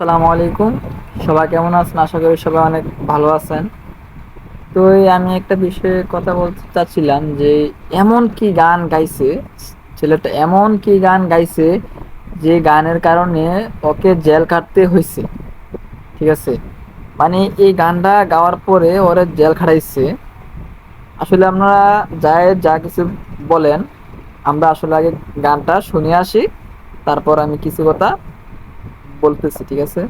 আসসালামু আলাইকুম। সবাই কেমন আছেন? আশা করি সবাই অনেক ভালো আছেন। তো আমি একটা বিষয়ে কথা বলতে চাচ্ছিলাম যে, এমন কি গান গাইছে? ছেলেটা এমন কি গান গাইছে যে গানের কারণে ওকে জেল কাটতে হয়েছে ঠিক আছে? মানে এই গানটা গাওয়ার পরে ওরে জেল খাটাইছে। আসলে আপনারা যাই যা কিছু বলেন, আমরা আসলে আগে গানটা শুনে আসি, তারপর আমি কিছু কথা বলতেছি, ঠিক আছে?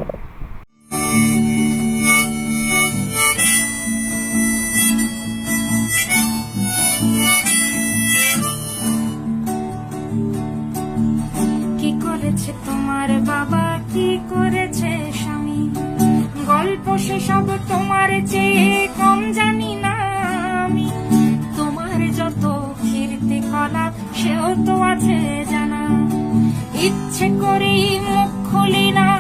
তোমার চেয়ে কম জানি না আমি। তোমার যত সেও তো আছে জানা। ইচ্ছে করি মুখ খুলি না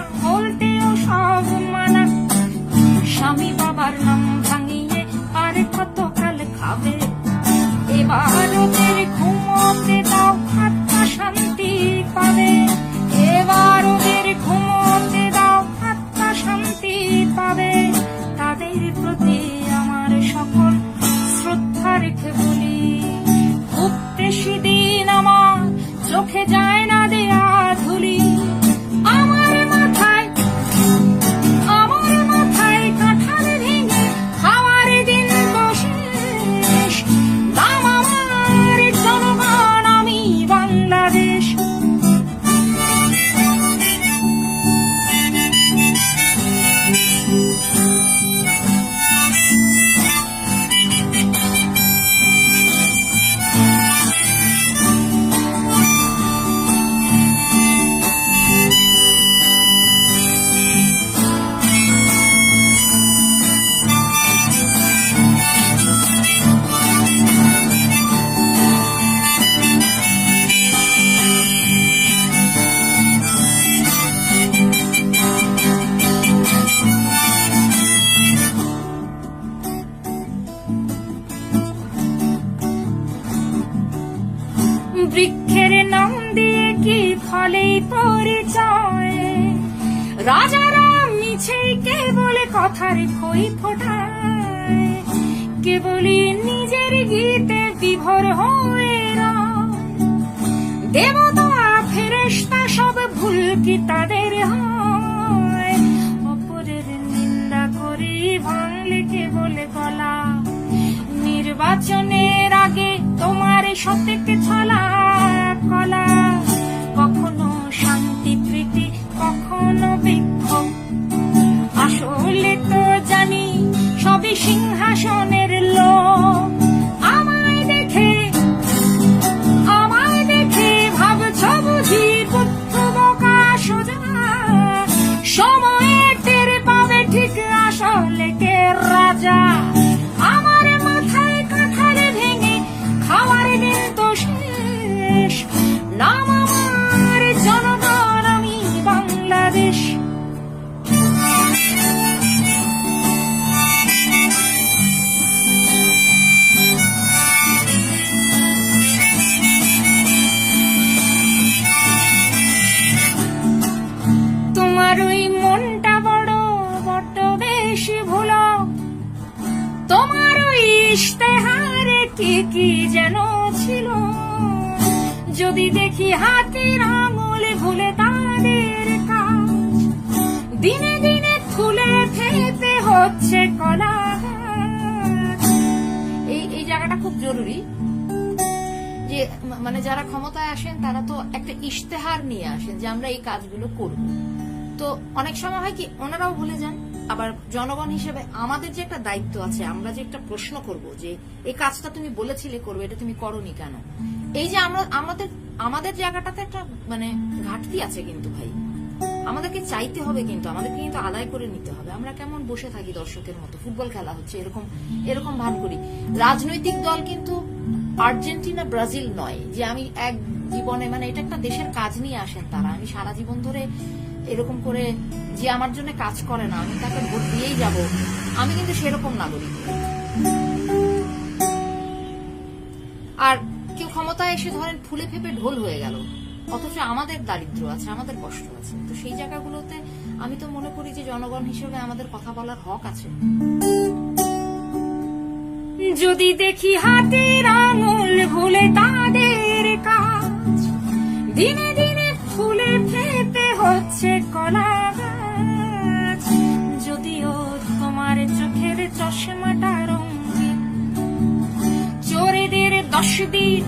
বৃক্ষের নাম দিয়ে কি ফলেই পরিচয়? রাজারা মিছেই কেবল কথার খই ফোটায়। কেবলই নিজের গীতে বিভোর হয়ে। দেবতা, ফেরেশতা সব ভুল কি তাদের হয়? অপরের নিন্দা করি ভাঙলে কেবল গলা। নির্বাচনের আগে তোমার সতেক ছলা কি কি যেন ছিল। যদি দেখি হাতের আঙুল ভুলে তাদের কাজ, দিনে দিনে খুলে ফেলতে হচ্ছে কলা এই এই জায়গাটা খুব জরুরি যে মানে যারা ক্ষমতায় আসেন, তারা তো একটা ইশতেহার নিয়ে আসেন যে আমরা এই কাজগুলো করব। তো অনেক সময় হয় কি, ওনারাও ভুলে যান। আবার জনগণ হিসেবে আমাদের যে একটা দায়িত্ব আছে, আমরা যে একটা প্রশ্ন করব যে, এই কাজটা তুমি বলেছিলে করবে, এটা তুমি করনি কেন? এই যে আমরা, আমাদের আমাদের জায়গাটাতে একটা মানে ঘাটতি আছে কিন্তু ভাই। আমাদেরকে চাইতে হবে কিন্তু, আমাদেরকে কিন্তু আদায় করে নিতে হবে। আমরা কেমন বসে থাকি দর্শকের মতো? ফুটবল খেলা হচ্ছে, এরকম এরকম ভান করি। রাজনৈতিক দল কিন্তু আর্জেন্টিনা, ব্রাজিল নয়, যে আমি এক জীবনে মানে এটা একটা দেশের কাজ নিয়ে আসেন তারা। আমি সারা জীবন ধরে এরকম করে যে আমার জন্য কাজ করে না, আমি তাকে ভোট দিয়েই যাব। আমি কিন্তু সেরকম নাগরিক। আর কেউ ক্ষমতায় এসে ধরেন ফুলে ফেপে ঢোল হয়ে গেল, অথচ আমাদের দারিদ্র আছে, আমাদের কষ্ট আছে। তো সেই জায়গাগুলোতে আমি তো মনে করি যে জনগণ হিসেবে আমাদের কথা বলার হক আছে। যদি দেখি হাতের আঙুল ভুলে তাদের কাজ, দিনে দিনে ফুলে ফেপে these